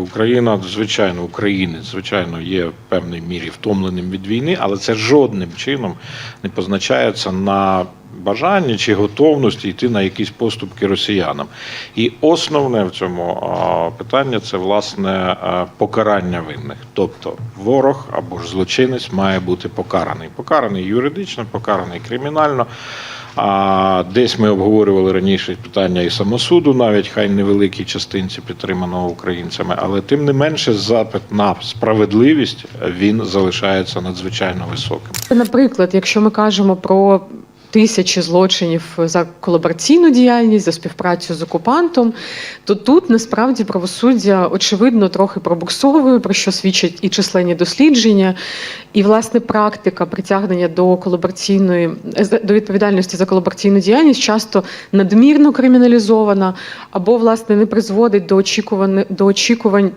Україна, звичайно, українець, звичайно, є в певній мірі втомленим від війни, але це жодним чином не позначається на бажанні чи готовності йти на якісь поступки росіянам. І основне в цьому питання це власне покарання винних. Тобто ворог або ж злочинець має бути покараний. Покараний юридично, покараний кримінально. А десь ми обговорювали раніше питання і самосуду, навіть хай невеликій частинці підтриманого українцями, але тим не менше запит на справедливість він залишається надзвичайно високим. Наприклад, якщо ми кажемо про тисячі злочинів за колабораційну діяльність, за співпрацю з окупантом, то тут насправді правосуддя очевидно трохи пробуксовує, про що свідчать і численні дослідження, і власне практика притягнення до колабораційної до відповідальності за колабораційну діяльність часто надмірно криміналізована, або власне не призводить до очікувань до очікувань.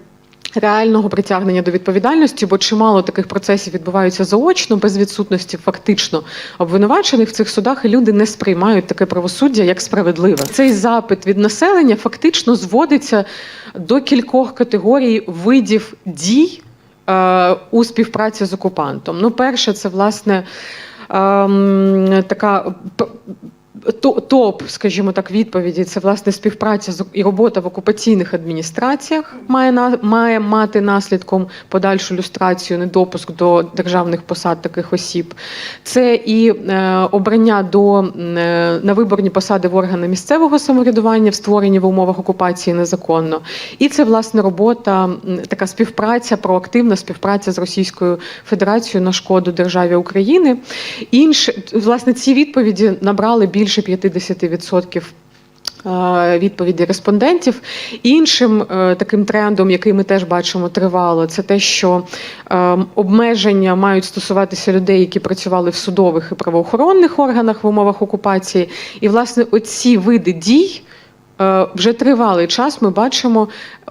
Реального притягнення до відповідальності, бо чимало таких процесів відбуваються заочно, без відсутності фактично обвинувачених в цих судах, і люди не сприймають таке правосуддя як справедливе. Цей запит від населення фактично зводиться до кількох категорій видів дій е, у співпраці з окупантом. Ну, перше, це власне ем, така. Топ, скажімо так, відповіді це власне співпраця і робота в окупаційних адміністраціях має має мати наслідком подальшу люстрацію, недопуск до державних посад таких осіб. Це і е, обрання до е, на виборні посади в органи місцевого самоврядування, в створені в умовах окупації незаконно. І це власне робота, така співпраця, проактивна співпраця з Російською Федерацією на шкоду державі України. Інше власне ці відповіді набрали більше 50% е, відповіді респондентів. Іншим е, таким трендом, який ми теж бачимо тривало, це те, що е, обмеження мають стосуватися людей, які працювали в судових і правоохоронних органах в умовах окупації. І, власне, оці види дій. Е, Вже тривалий час ми бачимо,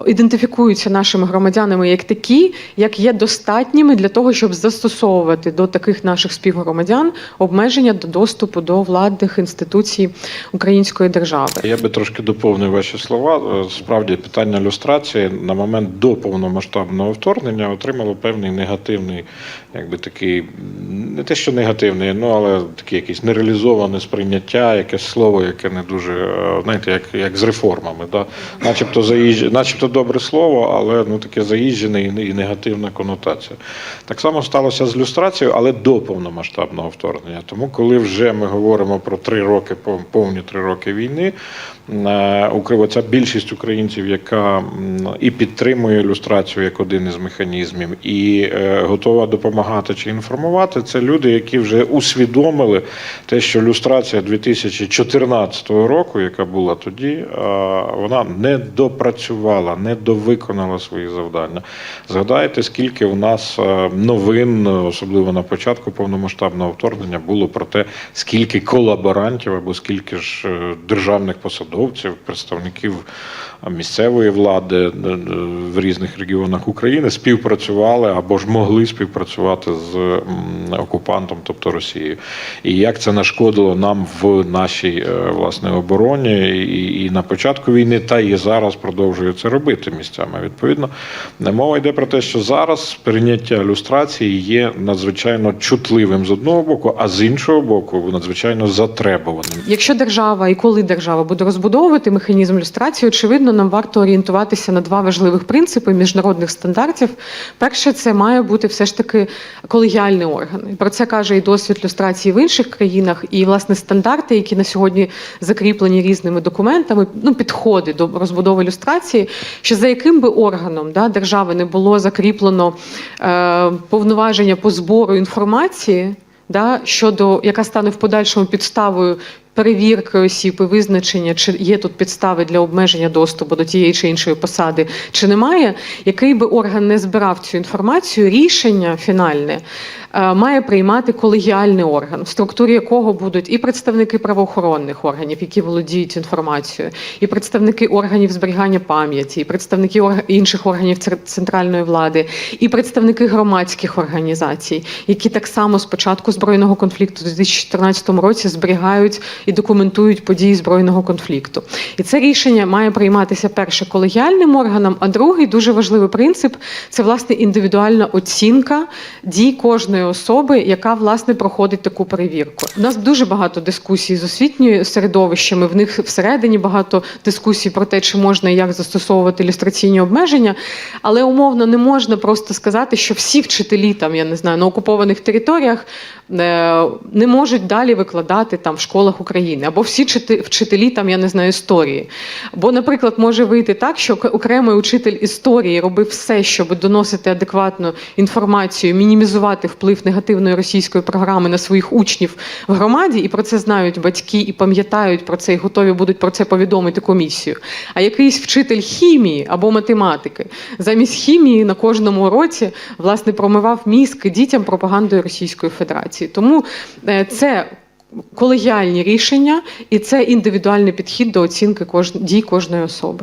ідентифікуються нашими громадянами як такі, як є достатніми для того, щоб застосовувати до таких наших співгромадян обмеження до доступу до владних інституцій української держави. Я би трошки доповнив ваші слова. Е, Справді питання люстрації на момент до повномасштабного вторгнення отримало певний негативний, якби такий, не те, що негативний, ну але таке якесь нереалізоване сприйняття, якесь слово, яке не дуже, е, знаєте, як, як з реформами. Да? Начебто заїжджене, начебто добре слово, але ну таке заїжджене і негативна конотація. Так само сталося з люстрацією, але до повномасштабного вторгнення. Тому, коли вже ми говоримо про три роки, пов- повні три роки війни, е, Укр- ця більшість українців, яка і підтримує люстрацію як один із механізмів, і е, готова допомагати чи інформувати, це люди, які вже усвідомили те, що люстрація 2014 року, яка була тоді, вона не допрацювала, не довиконала свої завдання. Згадайте, скільки у нас е, новин, особливо на початку повномасштабного вторгнення, було про те, скільки колаборантів або скільки ж е, державних посадовців, представників місцевої влади е, е, в різних регіонах України співпрацювали або ж могли співпрацювати з окупантом, тобто Росією. І як це нашкодило нам в нашій е, власне обороні і, на початку війни, та і зараз продовжує це робити місцями. Відповідно, мова йде про те, що зараз прийняття люстрації є надзвичайно чутливим з одного боку, а з іншого боку, надзвичайно затребуваним. Якщо держава і коли держава буде розбудовувати механізм люстрації, очевидно, нам варто орієнтуватися на два важливих принципи міжнародних стандартів. Перше, це має бути все ж таки колегіальний орган. Про це каже і досвід люстрації в інших країнах, і власне стандарти, які на сьогодні закріплені різними документами, ну підходи до розбудови люстрації, що за яким би органом да, держави не було закріплено е, повноваження по збору інформації да, щодо яка стане в подальшому підставою перевірки осіб і визначення, чи є тут підстави для обмеження доступу до тієї чи іншої посади, чи немає, який би орган не збирав цю інформацію, рішення фінальне е, має приймати колегіальний орган, в структурі якого будуть і представники правоохоронних органів, які володіють інформацією, і представники органів зберігання пам'яті, і представники інших органів центральної влади, і представники громадських організацій, які так само з початку збройного конфлікту у 2014 році зберігають і документують події збройного конфлікту. І це рішення має прийматися перше колегіальним органом, а другий дуже важливий принцип це власне індивідуальна оцінка дій кожної особи, яка власне проходить таку перевірку. У нас дуже багато дискусій з освітньою середовищами. В них всередині багато дискусій про те, чи можна і як застосовувати ілюстраційні обмеження, але умовно не можна просто сказати, що всі вчителі там, я не знаю, на окупованих територіях е, не можуть далі викладати там в школах України, або всі вчителі там, я не знаю, історії. Бо, наприклад, може вийти так, що окремий учитель історії робив все, щоб доносити адекватну інформацію, мінімізувати вплив негативної російської програми на своїх учнів в громаді, і про це знають батьки, і пам'ятають про це, і готові будуть про це повідомити комісію. А якийсь вчитель хімії або математики замість хімії на кожному уроці власне промивав мізки дітям пропагандою Російської Федерації. Тому е, це. Колегіальні рішення і це індивідуальний підхід до оцінки дій кожної особи.